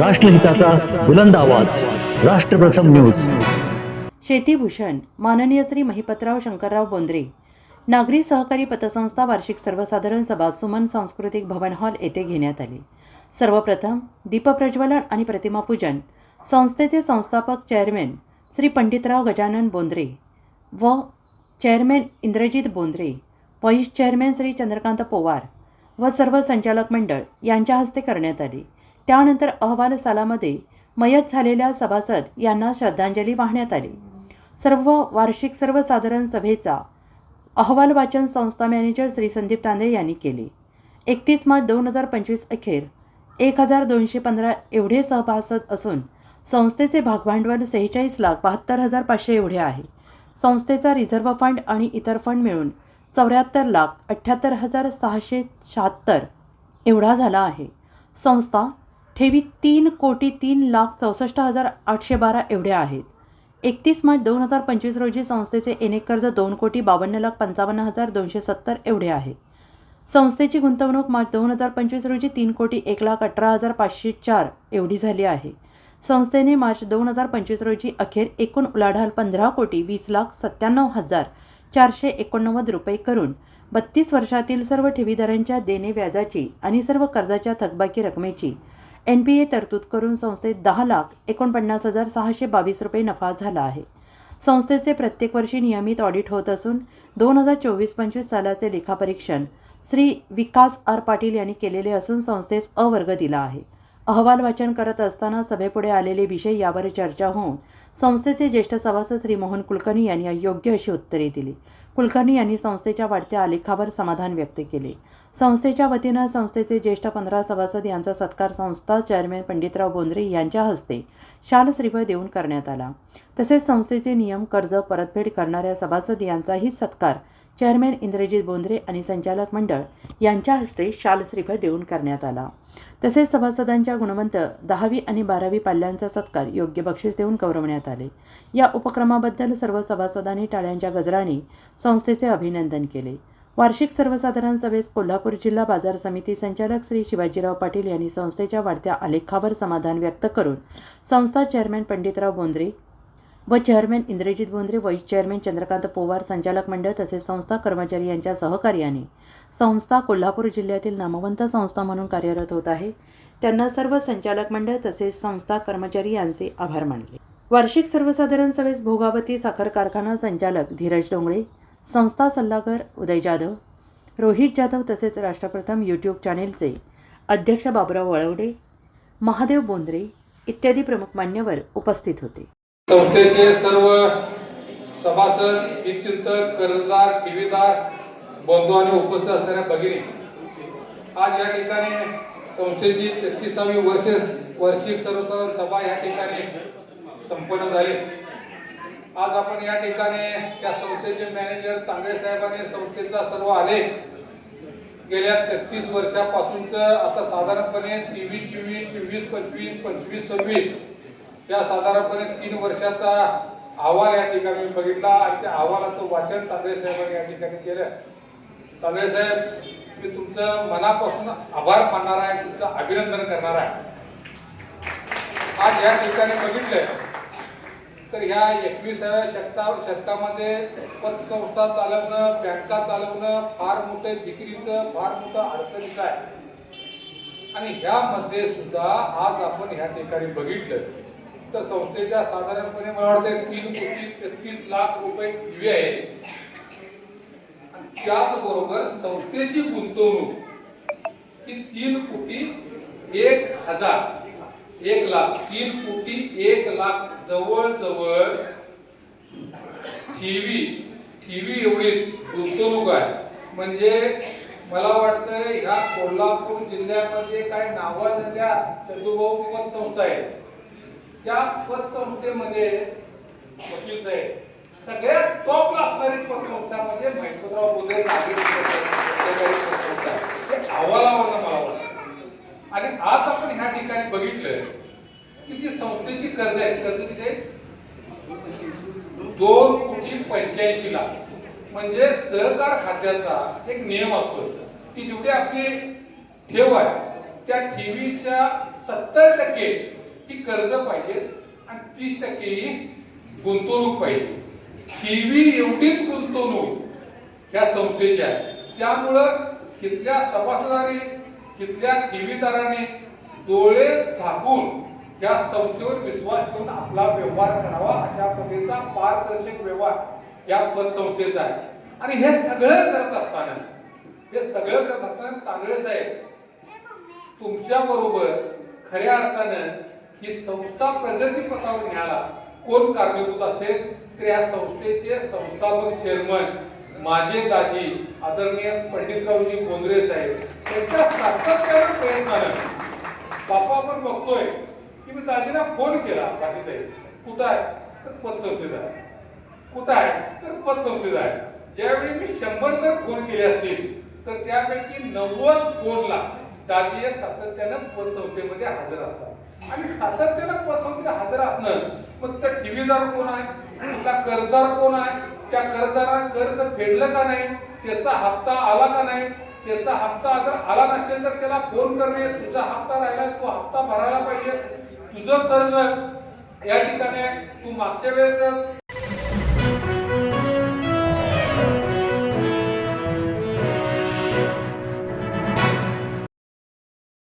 राष्ट्रहिताचा बुलंद आवाज. राष्ट्रप्रथम न्यूज. शेतीभूषण. माननीय श्री महिपतराव शंकरराव बोंद्रे. नागरी सहकारी पतसंस्था वार्षिक सर्वसाधारण सभा सुमन सांस्कृतिक भवन हॉल येथे घेण्यात आली. सर्वप्रथम दीपप्रज्वलन आणि प्रतिमापूजन संस्थेचे संस्थापक चेअरमॅन श्री पंडितराव गजानन बोंद्रे व chairman Indrajit Bondre vice chairman Shri Chandrakant Powar व सर्व संचालक मंडळ यांच्या हस्ते करण्यात आली. त्यानंतर अहवाल सालामध्ये मयत झालेल्या सभासद यांना श्रद्धांजली वाहण्यात आली. सर्व वार्षिक सर्वसाधारण सभेचा अहवाल वाचन संस्था मॅनेजर श्री संदीप तांदे यांनी केले. एकतीस मार्च दोन हजार पंचवीस अखेर एक हजार दोनशे पंधरा एवढे सहभासद असून संस्थेचे भागभांडवल सेहेचाळीस लाख बहात्तर हजार पाचशे एवढे आहे. संस्थेचा रिझर्व्ह फंड आणि इतर फंड मिळून चौऱ्याहत्तर लाख अठ्ठ्याहत्तर हजार सहाशे शहात्तर एवढा झाला आहे. संस्था ठेवी तीन कोटी तीन लाख चौसष्ट हजार आठशे बारा एवढे आहेत. एकतीस मार्च दोन हजार पंचवीस रोजी संस्थेचे एनेक कर्ज दोन कोटी बावन्न लाख पंचावन्न हजार दोनशे सत्तर एवढे आहे. संस्थेची गुंतवणूक मार्च दोन हजार पंचवीस रोजी तीन कोटी एक लाख अठरा हजार पाचशे चार एवढी झाली आहे. संस्थेने मार्च दोन हजार पंचवीस रोजी अखेर एकूण उलाढाल पंधरा कोटी वीस लाख सत्त्याण्णव हजार चारशे एकोणनव्वद रुपये करून बत्तीस वर्षातील सर्व ठेवीदारांच्या देणे व्याजाची आणि सर्व कर्जाच्या थकबाकी रकमेची एन पी ए तरतूद करून संस्थेत दहा लाख एकोणपन्नास हजार सहाशे बावीस रुपये नफा झाला आहे. संस्थेचे प्रत्येक वर्षी नियमित ऑडिट होत असून दोन हजार चोवीस पंचवीस सालाचे लेखापरीक्षण श्री विकास आर पाटील यांनी केलेले असून संस्थेस अवर्ग दिला आहे. अहवाल वाचन करत असताना सभेपुढे आलेले विषय यावर चर्चा होऊन संस्थेचे ज्येष्ठ सभासद श्री मोहन कुलकर्णी यांनी योग्य अशी उत्तरे दिली. कुलकर्णी यांनी संस्थेच्या वाढत्या आलेखावर समाधान व्यक्त केले. संस्थेच्या वतीनं संस्थेचे ज्येष्ठ पंधरा सभासद यांचा सत्कार संस्था चेअरमॅन पंडितराव बोंद्रे यांच्या हस्ते शाल श्रीफळ देऊन करण्यात आला. तसेच संस्थेचे नियम कर्ज परतफेड करणाऱ्या सभासद यांचाही सत्कार चेअरमॅन इंद्रजित बोंद्रे आणि संचालक मंडळ यांच्या हस्ते शालश्रीफळ देऊन करण्यात आला. तसेच सभासदांच्या गुणवंत दहावी आणि बारावी पाल्यांचा सत्कार योग्य बक्षीस देऊन गौरवण्यात आले. या उपक्रमाबद्दल सर्व सभासदांनी टाळ्यांच्या गजराने संस्थेचे अभिनंदन केले. वार्षिक सर्वसाधारण सभेस कोल्हापूर जिल्हा बाजार समिती संचालक श्री शिवाजीराव पाटील यांनी संस्थेच्या वाढत्या आलेखावर समाधान व्यक्त करून संस्था चेअरमॅन पंडितराव बोंद्रे व chairman Indrajit Bondre vice chairman Chandrakant Powar संचालक मंडळ तसेच संस्था कर्मचारी यांच्या सहकार्याने संस्था कोल्हापूर जिल्ह्यातील नामवंत संस्था म्हणून कार्यरत होत आहे. त्यांना सर्व संचालक मंडळ तसेच संस्था कर्मचारी यांचे आभार मानले. वार्षिक सर्वसाधारण सभेस भोगावती साखर कारखाना संचालक धीरज डोंगळे संस्था सल्लागार उदय जाधव रोहित जाधव तसेच राष्ट्रप्रथम यूट्यूब चॅनेलचे अध्यक्ष बाबुराव वळवडे महादेव बोंद्रे इत्यादी प्रमुख मान्यवर उपस्थित होते. संस्थेचे सर्व सभासद हितचिंतक कर्जदार ठेवीदार बंधू आणि उपस्थित असणाऱ्या भगिनी आज या ठिकाणी संस्थेची तेहतीसावी वर्ष वार्षिक सर्वसाधारण सभा या ठिकाणी संपन्न झाली. आज आपण या ठिकाणी त्या संस्थेचे मॅनेजर तांबे साहेबांनी संस्थेचा सर्व आलेख गेल्या तेहतीस वर्षापासूनच आता साधारणपणे तेवीस चोवीस चोवीस पंचवीस पंचवीस सव्वीस या साधारणपणे तीन वर्षाचा अहवाल या ठिकाणी बघितला आणि त्या अहवालाचं वाचन तांदळे साहेबांनी या ठिकाणी केलं. तांदळे साहेब मी तुमचं मनापासून आभार मानणार आहे तुमचं अभिनंदन करणार आहे. आज या ठिकाणी बघितलं तर ह्या एकविसाव्या शतका शतकामध्ये पतसंस्था चालवणं बँका चालवणं फार मोठं जिकिरीचं फार मोठं अडचणीचं आहे. आणि ह्यामध्ये सुद्धा आज आपण ह्या ठिकाणी बघितलं. तर संस्थेच्या साधारणपणे मला वाटतं तीन कोटी तेहतीस लाख रुपये ठेवी आहे त्याचबरोबर संस्थेची गुंतवणूक ही तीन कोटी एक हजार एक लाख तीन कोटी एक लाख जवळजवळ ठेवी ठेवी एवढीच गुंतवणूक आहे. म्हणजे मला वाटतं ह्या कोल्हापूर जिल्ह्यामध्ये काय नावाजलेल्या चंदूभाऊ पतसंस्था आहे त्या पतसंस्थेमध्ये वकील साहेब सगळ्यात टॉपला असणारी पतसंस्था म्हणजे महिपतराव बोले नागरिक पतसंस्था. हे मला वाटतं आणि आज आपण ह्या ठिकाणी बघितलं की जी संस्थेची कर्ज आहेत कर्ज किती आहेत? दोन कोटी पंच्याऐंशी लाख म्हणजे सहकार खात्याचा एक नियम असतो की जेवढी आपली ठेव आहे त्या ठेवीच्या सत्तर टक्के ही कर्ज पाहिजे आणि तीस टक्के ही गुंतवणूक पाहिजे. टीव्ही एवढीच गुंतवणूक या संस्थेची आहे. त्यामुळं तिथल्या सभासदाने तिथल्या ठेवीदाराने डोळे झाकून या संस्थेवर विश्वास ठेवून आपला व्यवहार करावा अशा पद्धतीचा पारदर्शक व्यवहार या पतसंस्थेचा आहे. आणि हे सगळं करत असताना हे सगळं करत असताना तांदळे साहेब तुमच्या बरोबर खऱ्या अर्थानं ही संस्था प्रगती पथावर न्यायला कोण कारणीभूत असते तर या संस्थेचे संस्थापक चेअरमन माझे दाजी आदरणीय पंडितरावजी बोंद्रे साहेब. त्यांच्या सातत्यानं प्रयत्नानं बापा आपण बघतोय की मी दाजीला फोन केला पाटील कुठं आहे? तर पतसंस्थेत आहे. कुठं आहे? तर पतसंस्थेत आहे. ज्यावेळी मी शंभर जर फोन केले असतील तर त्यापैकी नव्वद फोनला दाजी हे सातत्यानं पतसंस्थेमध्ये हजर असतात. आणि सातत्यानं पसंती हजर असणं. मग त्या ठेवीदार कोण आहे? त्या कर्जदार कोण आहे? त्या कर्जदाराला कर्ज फेडलं का नाही? त्याचा हप्ता आला का नाही? त्याचा हप्ता जर आला नसेल तर त्याला फोन करणे. तुझा हप्ता राहिला तो हप्ता भरायला पाहिजे. तुझं कर्ज या ठिकाणी तू मागच्या वेळेस